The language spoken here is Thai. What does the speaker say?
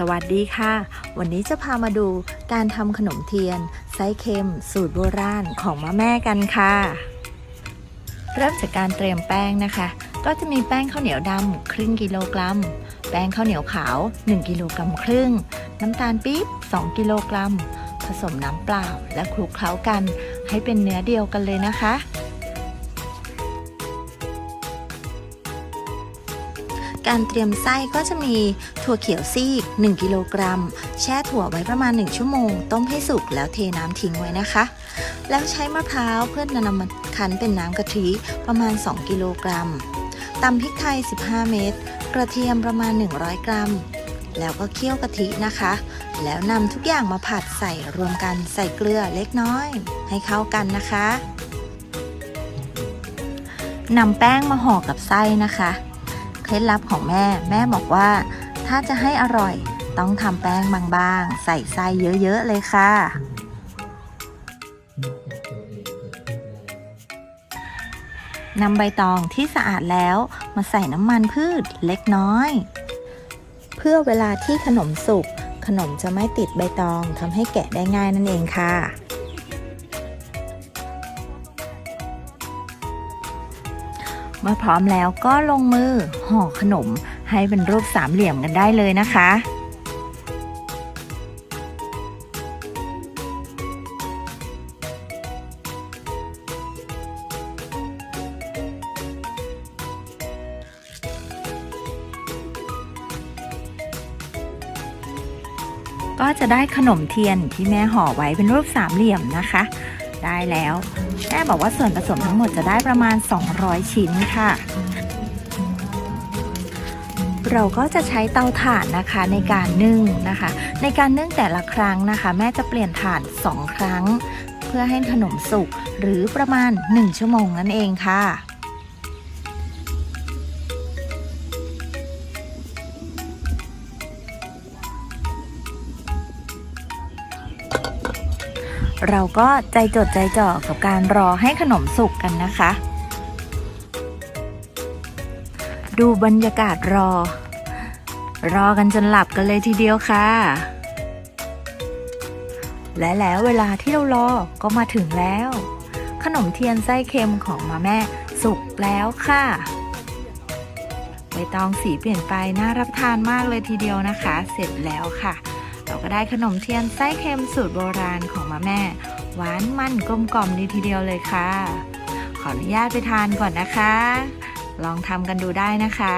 สวัสดีค่ะ วันนี้จะพามาดูการทำขนมเทียนไส้เค็ม สูตรโบราณของมาแม่กันค่ะ เริ่มจากการเตรียมแป้งนะคะ ก็จะมีแป้งข้าวเหนียวดำครึ่งกิโลกรัม แป้งข้าวเหนียวขาว 1 กิโลกรัมครึ่ง น้ำตาลปี๊บ 2 กิโลกรัม ผสมน้ำเปล่าและคลุกเคล้ากัน ให้เป็นเนื้อเดียวกันเลยนะคะ การเตรียมไส้ก็จะมีถั่วเขียวซีก 1 กิโลกรัม แช่ถั่วไว้ประมาณ 1 ชั่วโมง ต้มให้สุกแล้วเทน้ำทิ้งไว้นะคะ แล้วใช้มะพร้าวเพื่อนำมาคั้นเป็นน้ำกะทิประมาณ 2 กิโลกรัมตำพริกไทย 15 เม็ด กระเทียมประมาณ 100 กรัม แล้วก็เคี่ยวกะทินะคะ แล้วนำทุกอย่างมาผัดใส่รวมกันใส่เกลือเล็กน้อย ให้เข้ากันนะคะนำแป้งมาห่อกับไส้นะคะ เคล็ดลับของแม่ แม่บอกว่า ถ้าจะให้อร่อยต้องทำแป้งบางๆ ใส่ไส้เยอะๆเลยค่ะ นำใบตองที่สะอาดแล้วมาใส่น้ำมันพืชเล็กน้อย เพื่อเวลาที่ขนมสุกขนมจะไม่ติดใบตองทำให้แกะได้ง่ายนั่นเองค่ะ มื่อพร้อมแล้วก็ลงมือห่อขนมให้เป็นรูปสามเหลี่ยมกันได้เลยนะคะก็จะได้ขนมเทียนที่แม่ห่อไว้เป็นรูปสามเหลี่ยมนะคะ ได้แล้วแม่บอกว่าส่วนผสมทั้งหมดจะได้ประมาณ 200 ชิ้นค่ะ เราก็จะใช้เตาถ่านนะคะในการนึ่งนะคะ ในการนึ่งแต่ละครั้งนะคะ แม่จะเปลี่ยนถ่าน 2 ครั้ง เพื่อให้ขนมสุกหรือประมาณ 1 ชั่วโมงนั่นเองค่ะ เราก็ใจจดใจจ่อกับการรอให้ขนมสุกกันนะคะ ดูบรรยากาศรอ รอกันจนหลับกันเลยทีเดียวค่ะ และแล้วเวลาที่เรารอก็มาถึงแล้ว ขนมเทียนไส้เค็มของมาแม่สุกแล้วค่ะใบตองสีเปลี่ยนไปน่ารับทานมากเลยทีเดียวนะคะ เสร็จแล้วค่ะ เราก็ได้ขนมเทียนไส้เค็มสูตรโบราณของมาแม่ หวานมันกลมกล่อมดีทีเดียวเลยค่ะ ขออนุญาตไปทานก่อนนะคะ ลองทำกันดูได้นะคะ